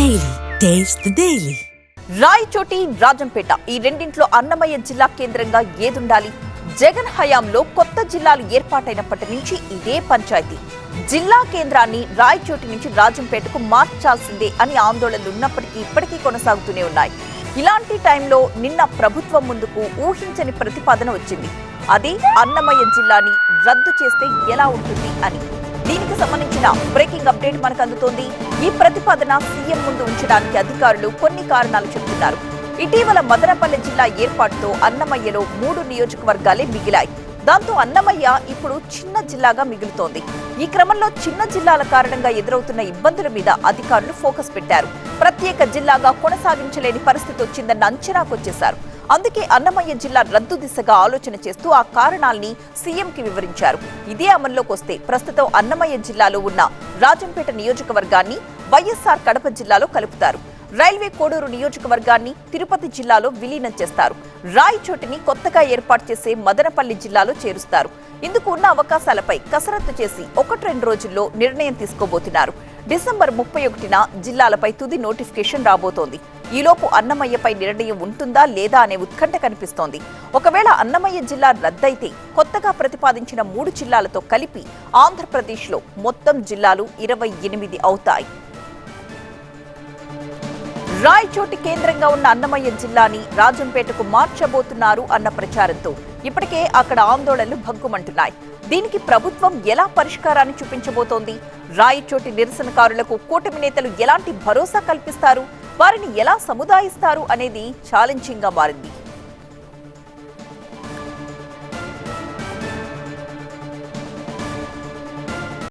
Daily taste daily Rayachoti Rajampet. ఈ రెండింట్లో అన్నమయ్య జిల్లా కేంద్రంగా ఏదుండాలి? జగన్ హయాంలో కొత్త జిల్లాలు ఏర్పాటైనప్పటి నుంచి ఇదే పంచాయతీ. జిల్లా కేంద్రాన్ని రాయచోటి నుంచి రాజంపేటకు మార్చాల్సిందే అని ఆందోళనలు ఉన్నప్పటికీ ఇప్పటికీ కొనసాగుతూనే ఉన్నాయి. ఇలాంటి టైంలో నిన్న ప్రభుత్వం ముందుకు ఊహించని ప్రతిపాదన వచ్చింది. అది అన్నమయ్య జిల్లాని రద్దు చేస్తే ఎలా ఉంటుంది అని. దీనికి సంబంధించిన బ్రేకింగ్ అప్డేట్ మనకు అందుతోంది. ఈ ప్రతిపాదన సీఎం ముందు ఉంచడానికి అధికారులు కొన్ని కారణాలు చెబుతున్నారు. ఇటీవల మదనపల్లి జిల్లా ఏర్పాటుతో అన్నమయ్యలో మూడు నియోజకవర్గాలే మిగిలాయి. దాంతో అన్నమయ్య ఇప్పుడు చిన్న జిల్లాగా మిగులుతోంది. ఈ క్రమంలో చిన్న జిల్లాల కారణంగా ఎదురవుతున్న ఇబ్బందుల మీద అధికారులు ఫోకస్ పెట్టారు. ప్రత్యేక జిల్లాగా కొనసాగించలేని పరిస్థితి వచ్చిందన్న అంచనాకొచ్చేశారు. అందుకే అన్నమయ్య జిల్లా రద్దు దిశగా ఆలోచన చేస్తూ ఆ కారణాల్ని సీఎంకి వివరించారు. ఇదే అమల్లోకి వస్తే ప్రస్తుతం అన్నమయ్య జిల్లాలో ఉన్న రాజంపేట నియోజకవర్గాన్ని వైఎస్ఆర్ కడప జిల్లాలో కలుపుతారు. రైల్వే కోడూరు నియోజకవర్గాన్ని తిరుపతి జిల్లాలో విలీనం చేస్తారు. రాయచోటిని కొత్తగా ఏర్పాటు చేసే మదనపల్లి జిల్లాలో చేరుస్తారు. ఇందుకు ఉన్న అవకాశాలపై కసరత్తు చేసి ఒకటి రెండు రోజుల్లో నిర్ణయం తీసుకోబోతున్నారు. డిసెంబర్ ముప్పై ఒకటిన జిల్లాలపై తుది నోటిఫికేషన్ రాబోతోంది. ఈలోపు అన్నమయ్యపై నిర్ణయం ఉంటుందా లేదా అనే ఉత్కంఠ కనిపిస్తోంది. ఒకవేళ అన్నమయ్య జిల్లా రద్దయితే కొత్తగా ప్రతిపాదించిన మూడు జిల్లాలతో కలిపి ఆంధ్రప్రదేశ్లో మొత్తం జిల్లాలు ఇరవై ఎనిమిది అవుతాయి. రాయచోటి కేంద్రంగా ఉన్న అన్నమయ్య జిల్లాని రాజంపేటకు మార్చబోతున్నారు అన్న ప్రచారంతో ఇప్పటికే అక్కడ ఆందోళనలు భగ్గుమంటున్నాయి. దీనికి ప్రభుత్వం ఎలా పరిష్కారాన్ని చూపించబోతోంది? రాయచోటి నిరసనకారులకు కూటమి నేతలు ఎలాంటి భరోసా కల్పిస్తారు? వారిని ఎలా సముదాయిస్తారు అనేది ఛాలెంజింగ్గా మారింది.